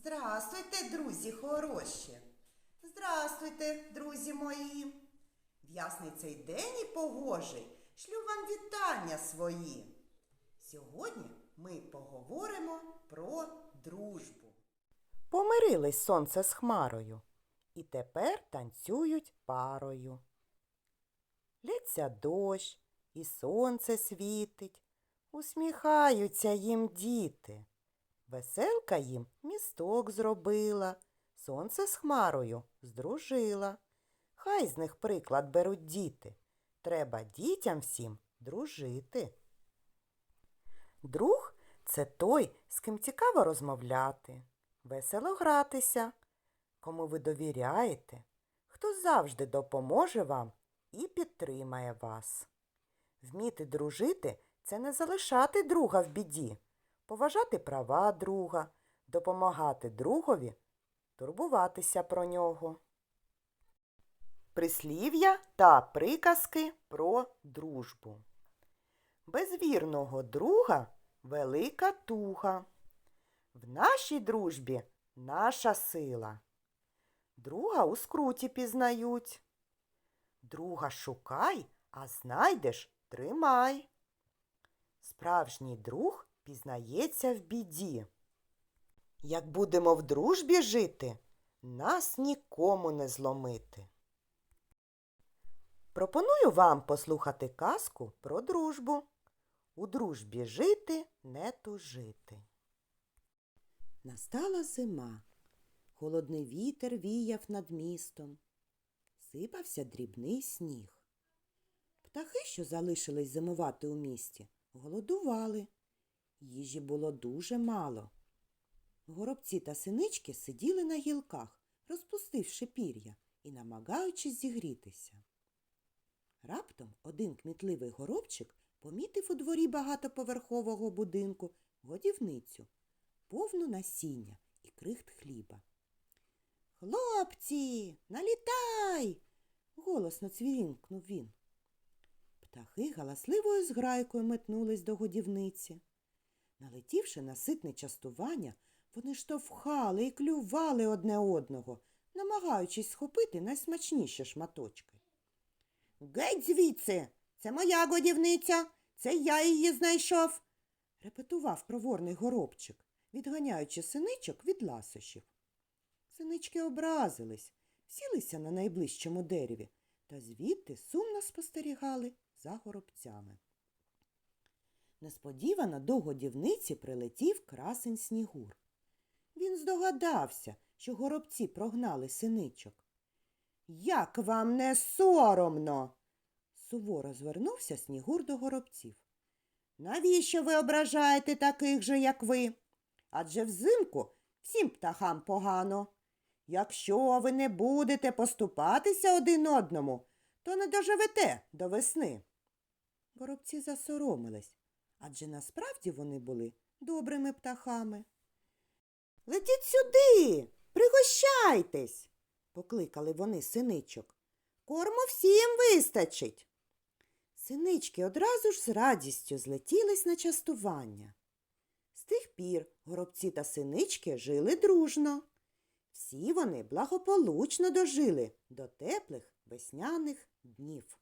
Здрастуйте, друзі хороші. Здрастуйте, друзі мої. В ясний цей день і погожий шлю вам вітання свої. Сьогодні ми поговоримо про дружбу. Помирились сонце з хмарою, і тепер танцюють парою. Лється дощ, і сонце світить, усміхаються їм діти. Веселка їм місток зробила, сонце з хмарою здружила. Хай з них приклад беруть діти. Треба дітям всім дружити. Друг це той, з ким цікаво розмовляти, весело гратися, кому ви довіряєте, хто завжди допоможе вам і підтримає вас. Вміти дружити це не залишати друга в біді, поважати права друга, допомагати другові, турбуватися про нього. Прислів'я та приказки про дружбу. Без вірного друга велика туга. В нашій дружбі наша сила. Друга у скруті пізнають. Друга шукай, а знайдеш тримай. Справжній друг пізнається в біді. Як будемо в дружбі жити, нас нікому не зломити. Пропоную вам послухати казку про дружбу. У дружбі жити не тужити. Настала зима. Холодний вітер віяв над містом. Сипався дрібний сніг. Птахи, що залишились зимувати у місті, голодували. Їжі було дуже мало. Горобці та синички сиділи на гілках, розпустивши пір'я і намагаючись зігрітися. Раптом один кмітливий горобчик помітив у дворі багатоповерхового будинку годівницю, повну насіння і крихт хліба. Хлопці, налітай. голосно цвірінкнув він. Птахи галасливою зграйкою метнулись до годівниці. Налетівши на ситне частування, вони штовхали і клювали одне одного, намагаючись схопити найсмачніші шматочки. Геть звідси, це моя годівниця, це я її знайшов, репетував проворний горобчик, відганяючи синичок від ласощів. Синички образились, сілися на найближчому дереві та звідти сумно спостерігали за горобцями. Несподівано до годівниці прилетів красень Снігур. Він здогадався, що горобці прогнали синичок. Як вам не соромно? суворо звернувся Снігур до горобців. Навіщо ви ображаєте таких же, як ви? Адже взимку всім птахам погано. Якщо ви не будете поступатися один одному, то не доживете до весни. Горобці засоромились, адже насправді вони були добрими птахами. Летіть сюди, пригощайтесь, покликали вони синичок. Корму всім вистачить. Синички одразу ж з радістю злетілись на частування. З тих пір горобці та синички жили дружно. Всі вони благополучно дожили до теплих весняних днів.